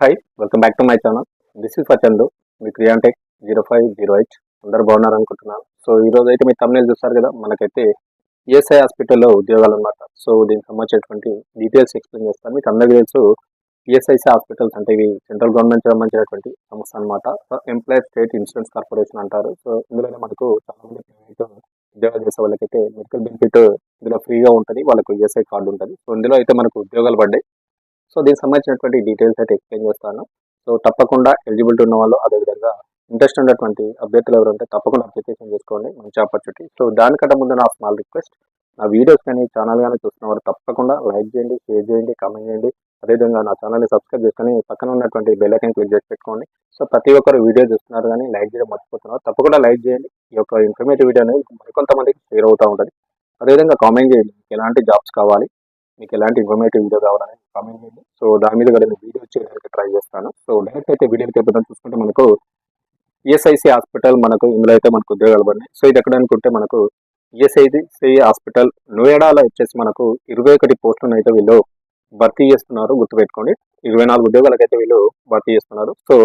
Hi welcome back to my channel this is Chandu me Kriyantech zero five zero eight అందరు బాగున్నారు అనుకుంటున్నాను. So ఈ రోజు అయితే మీ తమిళ చూస్తారు కదా మనకైతే ఈఎస్ఐ హాస్పిటల్లో ఉద్యోగాలు అనమాట సో దీనికి సంబంధించినటువంటి డీటెయిల్స్ ఎక్స్ప్లెయిన్ చేస్తాను. మీకు అందరికీ తెలుసు ఈఎస్ఐసి హాస్పిటల్స్ అంటే ఇవి సెంట్రల్ గవర్నమెంట్ సంబంధించినటువంటి సంస్థ అనమాట ఎంప్లాయీ స్టేట్ ఇన్సూరెన్స్ కార్పొరేషన్ అంటారు. సో ఇందులోనే మనకు చాలా మంది ప్రైవేట్ ఉద్యోగాలు చేసే వాళ్ళకైతే మెడికల్ బెనిఫిట్ ఇందులో ఫ్రీగా ఉంటుంది. వాళ్ళకు ఈఎస్ఐ కార్డు ఉంటుంది. సో ఇందులో అయితే మనకు ఉద్యోగాలు పడ్డాయి. సో దీనికి సంబంధించినటువంటి డీటెయిల్స్ అయితే ఎక్స్ప్లెయిన్ చేస్తాను. సో తప్పకుండా ఎలిజిబిలిటీ ఉన్న వాళ్ళు అదేవిధంగా ఇంట్రెస్ట్ ఉన్నటువంటి అభ్యర్థులు ఎవరు తప్పకుండా అప్లికేషన్ చేసుకోండి. మంచి ఆపర్చునిటీ సో దానికంటే ముందు నా స్మాల్ రిక్వెస్ట్ నా వీడియోస్ కానీ ఛానల్ కానీ చూస్తున్న వారు తప్పకుండా లైక్ చేయండి షేర్ చేయండి కామెంట్ చేయండి. అదేవిధంగా నా ఛానల్ని సబ్స్క్రైబ్ చేసుకొని పక్కన ఉన్నటువంటి బెల్ ఐకన్ క్లిక్ చేసి పెట్టుకోండి. సో ప్రతి ఒక్కరు వీడియో చూస్తున్నారు కానీ లైక్ చేయడం మర్చిపోతున్నారు. తప్పకుండా లైక్ చేయండి. ఈ యొక్క ఇన్ఫర్మేటివ్ వీడియో అనేది మరికొంతమందికి షేర్ అవుతూ ఉంటుంది. అదేవిధంగా కామెంట్ చేయండి. ఎలాంటి జాబ్స్ కావాలి? మీకు ఎలాంటి ఇన్ఫర్మేటివ్ వీడియో కావాలని కామెంట్ చేయండి. సో దాని మీద కూడా నేను వీడియో చేయడానికి ట్రై చేస్తాను. సో డైరెక్ట్ అయితే వీడియోకి వెళ్ళడం చూసుకుంటే మనకు ఈఎస్ఐసి హాస్పిటల్ మనకు ఇందులో అయితే మనకు ఉద్యోగాలు పడినాయి. సో ఇది ఎక్కడ అనుకుంటే మనకు ఈఎస్ఐసి హాస్పిటల్ నోయడాలో వచ్చేసి మనకు ఇరవై ఒకటి పోస్టులను అయితే వీళ్ళు భర్తీ చేస్తున్నారు. గుర్తుపెట్టుకోండి. ఇరవై నాలుగు ఉద్యోగాలకైతే అయితే వీళ్ళు భర్తీ చేస్తున్నారు. సో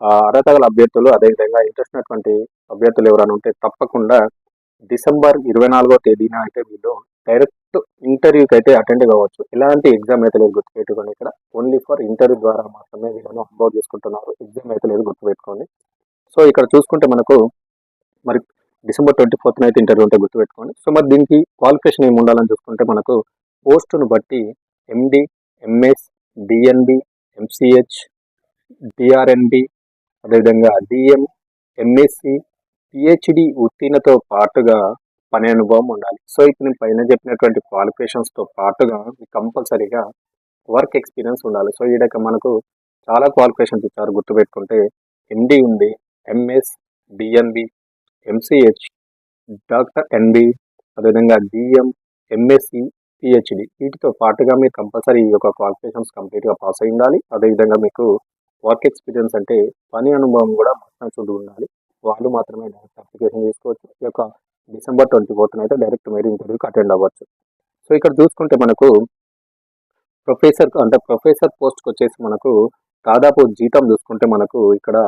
ఆ అర్హత గల అభ్యర్థులు అదేవిధంగా ఇంట్రెస్ట్ ఉన్నటువంటి అభ్యర్థులు ఎవరైనా ఉంటే తప్పకుండా డిసెంబర్ ఇరవై నాలుగో తేదీన అయితే వీళ్ళు డైరెక్ట్ ఇంటర్వ్యూకి అయితే అటెండ్ కావచ్చు. ఎలాంటి ఎగ్జామ్ అయితే లేదు గుర్తుపెట్టుకోండి ఇక్కడ. ఓన్లీ ఫర్ ఇంటర్వ్యూ ద్వారా మాత్రమే వీళ్ళను అప్లోడ్ చేసుకుంటున్నారు. ఎగ్జామ్ అయితే లేదు గుర్తుపెట్టుకోండి. సో ఇక్కడ చూసుకుంటే మనకు మరి డిసెంబర్ ట్వంటీ ఫోర్త్ అయితే ఇంటర్వ్యూ ఉంటే గుర్తుపెట్టుకోండి. సో మరి దీనికి క్వాలిఫికేషన్ ఏమి ఉండాలని చూసుకుంటే మనకు పోస్టును బట్టి MD MS DNB MCH DRNB అదేవిధంగా డిఎం ఎంఎస్సి పిహెచ్డి ఉత్తీర్ణతో పాటుగా పని అనుభవం ఉండాలి. సో ఇప్పుడు నేను పైన చెప్పినటువంటి క్వాలిఫికేషన్స్తో పాటుగా కంపల్సరీగా వర్క్ ఎక్స్పీరియన్స్ ఉండాలి. సో ఈడక మనకు చాలా క్వాలిఫికేషన్స్ ఇచ్చారు గుర్తుపెట్టుకుంటే ఎండి ఉంది MS DNB MCH doctor NB అదేవిధంగా డిఎం ఎంఎస్సి పిహెచ్డి వీటితో పాటుగా మీరు కంపల్సరీ ఈ యొక్క క్వాలిఫికేషన్స్ కంప్లీట్గా పాస్ అయి ఉండాలి. అదేవిధంగా మీకు వర్క్ ఎక్స్పీరియన్స్ అంటే పని అనుభవం కూడా మస్తు ఉండాలి. వాళ్ళు మాత్రమే డైరెక్ట్ అప్లికేషన్ చేసుకోవచ్చు ఈ యొక్క డిసెంబర్ ట్వంటీ ఫోర్త్ అయితే డైరెక్ట్ మీరు ఇంటర్వ్యూకి అటెండ్ అవ్వచ్చు. సో ఇక్కడ చూసుకుంటే మనకు ప్రొఫెసర్ అంటే ప్రొఫెసర్ పోస్ట్కి వచ్చేసి మనకు దాదాపు జీతం చూసుకుంటే మనకు ఇక్కడ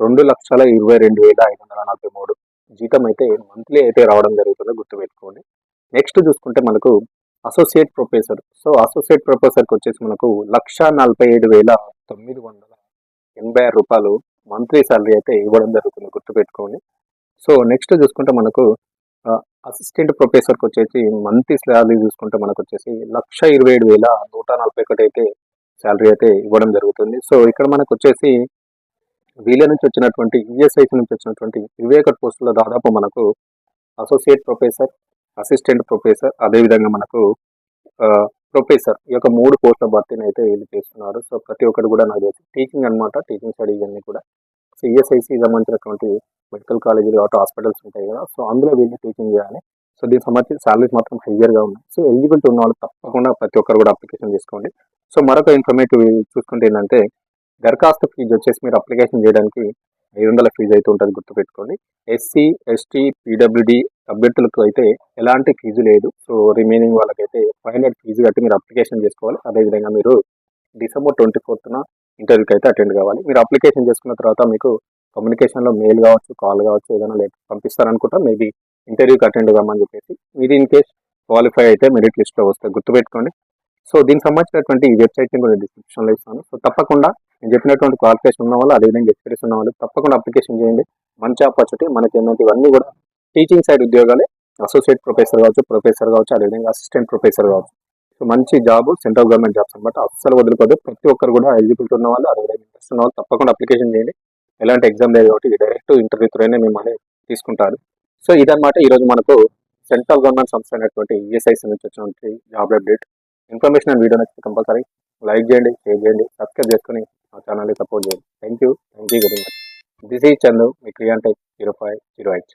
రెండు లక్షల ఇరవై రెండు వేల ఐదు వందల నలభై మూడు జీతం అయితే మంత్లీ అయితే రావడం జరుగుతుందో గుర్తుపెట్టుకోండి. నెక్స్ట్ చూసుకుంటే మనకు అసోసియేట్ ప్రొఫెసర్. సో అసోసియేట్ ప్రొఫెసర్కి వచ్చేసి మనకు లక్ష నలభై ఏడు వేల తొమ్మిది వందల ఎనభై ఆరు రూపాయలు మంత్లీ శాలరీ అయితే ఇవ్వడం జరుగుతుంది గుర్తుపెట్టుకోండి. సో నెక్స్ట్ చూసుకుంటే మనకు అసిస్టెంట్ ప్రొఫెసర్కి వచ్చేసి మంత్లీ శాలరీ చూసుకుంటే మనకు వచ్చేసి లక్ష ఇరవై ఏడు వేల నూట నలభై ఒకటి అయితే శాలరీ అయితే ఇవ్వడం జరుగుతుంది. సో ఇక్కడ మనకు వచ్చేసి వీళ్ళ నుంచి వచ్చినటువంటి ఈఎస్ఐసి నుంచి వచ్చినటువంటి ఇరవై ఒకటి పోస్టుల్లో దాదాపు మనకు అసోసియేట్ ప్రొఫెసర్ అసిస్టెంట్ ప్రొఫెసర్ అదేవిధంగా మనకు ప్రొఫెసర్ ఈ యొక్క మూడు పోస్టుల భర్తీని అయితే వీళ్ళు చేస్తున్నారు. సో ప్రతి ఒక్కటి కూడా నాకు తెలిసి టీచింగ్ అనమాట టీచింగ్ స్టడీ ఇవన్నీ కూడా. సో ఈఎస్ఐసి సంబంధించినటువంటి మెడికల్ కాలేజీలు కాబట్టి హాస్పిటల్స్ ఉంటాయి కదా సో అందులో వీళ్ళు టీచింగ్ చేయాలి. సో దీనికి సంబంధించి సాలరీస్ మాత్రం హయ్యర్గా ఉన్నాయి. సో ఎలిజిబిలిటీ ఉన్న వాళ్ళు తప్పకుండా ప్రతి ఒక్కరు కూడా అప్లికేషన్ చేసుకోండి సో మరొక ఇన్ఫర్మేటివ్ చూసుకుంటే ఏంటంటే దరఖాస్తు ఫీజు వచ్చేసి మీరు అప్లికేషన్ చేయడానికి ఐదు వందల ఫీజు అయితే ఉంటుంది గుర్తుపెట్టుకోండి. ఎస్సీ ఎస్టీ పీడబ్ల్యూడి అభ్యర్థులకు అయితే ఎలాంటి ఫీజు లేదు. సో రిమైనింగ్ వాళ్ళకైతే ఫైవ్ హండ్రెడ్ ఫీజు కట్టి మీరు అప్లికేషన్ చేసుకోవాలి. అదేవిధంగా మీరు డిసెంబర్ ట్వంటీ ఫోర్త్న ఇంటర్వ్యూకి అయితే అటెండ్ కావాలి. మీరు అప్లికేషన్ చేసుకున్న తర్వాత మీకు కమ్యూనికేషన్లో మెయిల్ కావచ్చు కాల్ కావచ్చు ఏదైనా లెటర్ పంపిస్తారనుకుంటా. మేబీ ఇంటర్వ్యూకి అటెండ్ కామని చెప్పేసి మీరు ఇన్ కేస్ క్వాలిఫై అయితే మెరిట్ లిస్ట్లో వస్తే గుర్తుపెట్టుకోండి. సో దీనికి సంబంధించినటువంటి ఈ వెబ్సైట్ని కూడా డిస్క్రిప్షన్లో ఇస్తాను. సో తప్పకుండా నేను చెప్పినటువంటి క్వాలిఫికేషన్ ఉన్న వాళ్ళు అదేవిధంగా ఎక్స్పీరియన్స్ ఉన్న వాళ్ళు తప్పకుండా అప్లికేషన్ చేయండి. మంచి ఆపర్చునిటీ మనకి ఏంటంటే ఇవన్నీ కూడా టీచింగ్ సైడ్ ఉద్యోగాలే. అసోసియేట్ ప్రొఫెసర్ కావచ్చు ప్రొఫెసర్ కావచ్చు అదేవిధంగా అసిస్టెంట్ ప్రొఫెసర్ కావచ్చు. సో మంచి జాబ్ సెంట్రల్ గవర్నమెంట్ జాబ్స్ అనమాట అస్సలు వదులుకోదు. ప్రతి ఒక్కరు కూడా ఎలిజిబిలిటీ ఉన్న వాళ్ళు అదేవిధంగా ఇంట్రెస్ట్ ఉన్న వాళ్ళు తప్పకుండా అప్లికేషన్ చేయండి. ఎలాంటి ఎగ్జామ్ లేదు కాబట్టి డైరెక్ట్ ఇంటర్వ్యూ త్రూనే మిమ్మల్ని తీసుకుంటారు. సో ఇదనమాట ఈరోజు మనకు సెంట్రల్ గవర్నమెంట్ సంస్థ అయినటువంటి ఈఎస్ఐసి నుంచి వచ్చినటువంటి job update information and video నచ్చితే కంపల్సరీ లైక్ చేయండి షేర్ చేయండి సబ్స్క్రైబ్ చేసుకుని మా ఛానల్ని సపోర్ట్ చేయండి. Thank you thank you very much this ఈ చందు మీ Kriyantech zero five zero eight